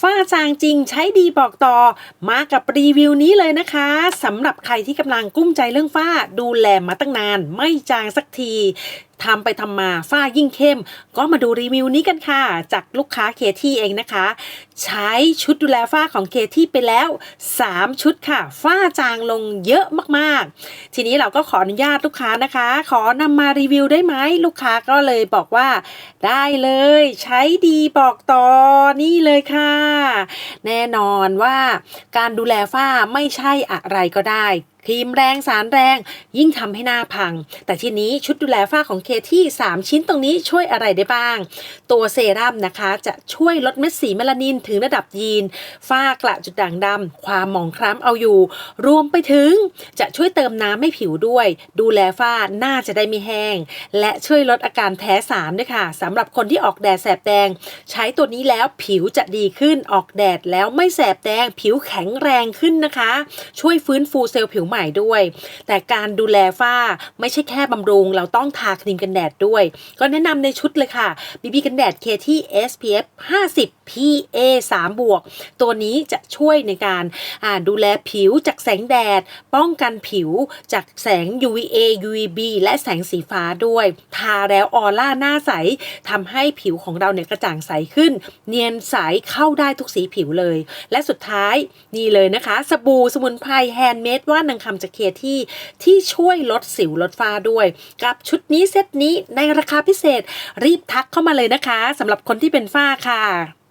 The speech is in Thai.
ฝ้าจางจริงใช้ดีบอกต่อ มากับรีวิวนี้เลยนะคะสำหรับใครที่กำลังกุ้มใจเรื่องฝ้าดูแลมาตั้งนาน ไม่จางสักทีทำไปทำมาฝ้ายิ่งเข้ม ก็มาดูรีวิวนี้กันค่ะ จากลูกค้าเคที่เองนะคะ ใช้ชุดดูแลฝ้าของเคที่ไปแล้ว 3 ชุดค่ะ ฝ้าจางลงเยอะมากๆ ทีนี้เราก็ขออนุญาตลูกค้านะคะ ขอนำมารีวิวได้ไหมลูกค้าก็เลยบอกว่า ได้เลย ใช้ดีบอกต่อนี่เลยค่ะ แน่นอนว่าการดูแลฝ้าไม่ใช่อะไรก็ได้ ครีมแรงสารแรง ยิ่งทำให้หน้าพัง แต่ทีนี้ชุดดูแลฝ้าของเคที่ 3 ชิ้นตรงนี้ช่วยอะไรได้บ้าง ตัวเซรั่มนะคะ จะช่วยลดเม็ดสีเมลานินถึงระดับยีน ฝ้ากระจุดด่างดำความหมองคล้ำเอาอยู่ รวมไปถึงจะช่วยเติมน้ำให้ผิวด้วย ดูแลฝ้าหน้าจะได้ไม่แห้ง และช่วยลดอาการแพ้สารด้วยค่ะสำหรับคนที่ออกแดดแสบแดง ใช้ตัวนี้แล้วผิวจะดีขึ้นออกแดดแล้วไม่แสบแดง ผิวแข็งแรงขึ้นนะคะ ช่วยฟื้นฟูเซลล์ผิวใหม่ด้วย แต่การดูแลฝ้าไม่ใช่แค่บำรุง เราต้องทาครีมกันแดดด้วย ก็แนะนำในชุดเลยค่ะ BB กันแดด KT SPF 50 PA 3บวกตัวนี้จะช่วยในการดูแลผิวจากแสงแดด ป้องกันผิวจากแสง UVA UVB และแสงสีฟ้าด้วย ทาแล้วออร่าหน้าใสทำให้ผิวของเราเนี่ยกระจ่างใสขึ้น เนียนใสเข้าได้ทุกสีผิวเลย และสุดท้ายนี่เลยนะคะ สบู่สมุนไพรแฮนด์เมดว่านางคำจากเคที่ ที่ช่วยลดสิวลดฝ้าด้วย กับชุดนี้เซตนี้ในราคาพิเศษรีบทักเข้ามาเลยนะคะสำหรับคนที่เป็นฝ้าค่ะ